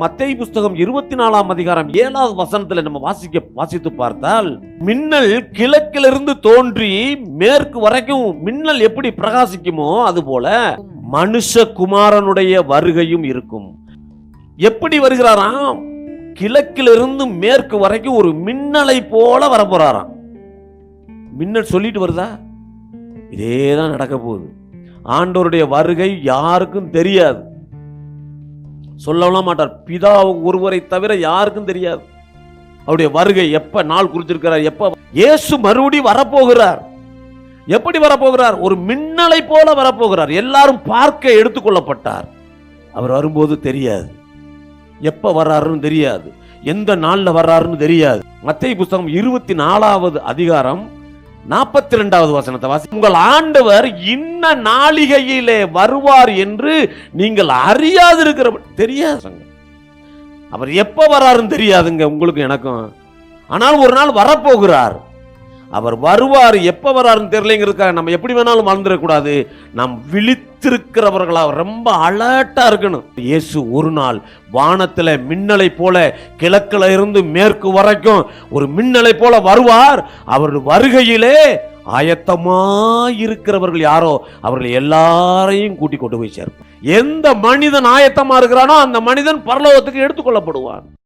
மத்திய புஸ்தகம் இருபத்தி நாலாம் அதிகாரம் ஏழாவது வசனத்துல நம்ம வாசிக்க வாசித்து பார்த்தால் மின்னல் கிழக்கிலிருந்து தோன்றி மேற்கு வரைக்கும் மின்னல் எப்படி பிரகாசிக்குமோ அது போல மனுஷகுமாரனுடைய வருகையும் இருக்கும். எப்படி வருகிறாராம்? கிழக்கிலிருந்து மேற்கு வரைக்கும் ஒரு மின்னலை போல வரப்போறாராம். மின்னல் சொல்லிட்டு வருதா? இதே தான் நடக்க போகுது. ஆண்டோருடைய வருகை யாருக்கும் தெரியாது. சொல்லலாம் மாட்டார். பிதா ஒருவரை தவிர யாருக்கும் தெரியாது. அவருடைய வருகை எப்ப நாள் குறிச்சிருக்கிறார் எப்ப இயேசு மறுபடி வரப்போகிறார். எப்படி வரப்போகிறார்? ஒரு மின்னலை போல வரப்போகிறார். எல்லாரும் பார்க்க எடுத்துக்கொள்ளப்பட்டார் அவர் வரும்போது தெரியாது. எப்ப வர்றாருன்னு தெரியாது. எந்த நாளில் வர்றாருன்னு தெரியாது. மத்திய புஸ்தகம் இருபத்தி நாலாவது அதிகாரம் நாற்பத்தி ரெண்டாவது வசனத்தை வாசி. உங்கள் ஆண்டவர் இன்ன நாளிகையிலே வருவார் என்று நீங்கள் அறியாது இருக்கிற தெரியாது அவர் எப்போ வராருன்னு தெரியாதுங்க உங்களுக்கு எனக்கும். ஆனால் ஒரு நாள் வரப்போகிறார். அவர் வருவார் எப்போ வராருன்னு தெரியலங்கிறதுக்காக நம்ம எப்படி வேணாலும் வாழ்ந்துடக்கூடாது. நாம் விழித்திருக்கிறவர்களாக ரொம்ப அலர்ட்டாக இருக்கணும். இயேசு ஒரு நாள் வானத்தில் மின்னலை போல கிழக்குல இருந்து மேற்கு வரைக்கும் ஒரு மின்னலை போல வருவார். அவர் வருகையிலே ஆயத்தமாயிருக்கிறவர்கள் யாரோ அவர்கள் எல்லாரையும் கூட்டி கொண்டு போய் சேர்ப்பார். எந்த மனிதன் ஆயத்தமாக இருக்கிறானோ அந்த மனிதன் பரலோகத்துக்கு எடுத்துக்கொள்ளப்படுவான்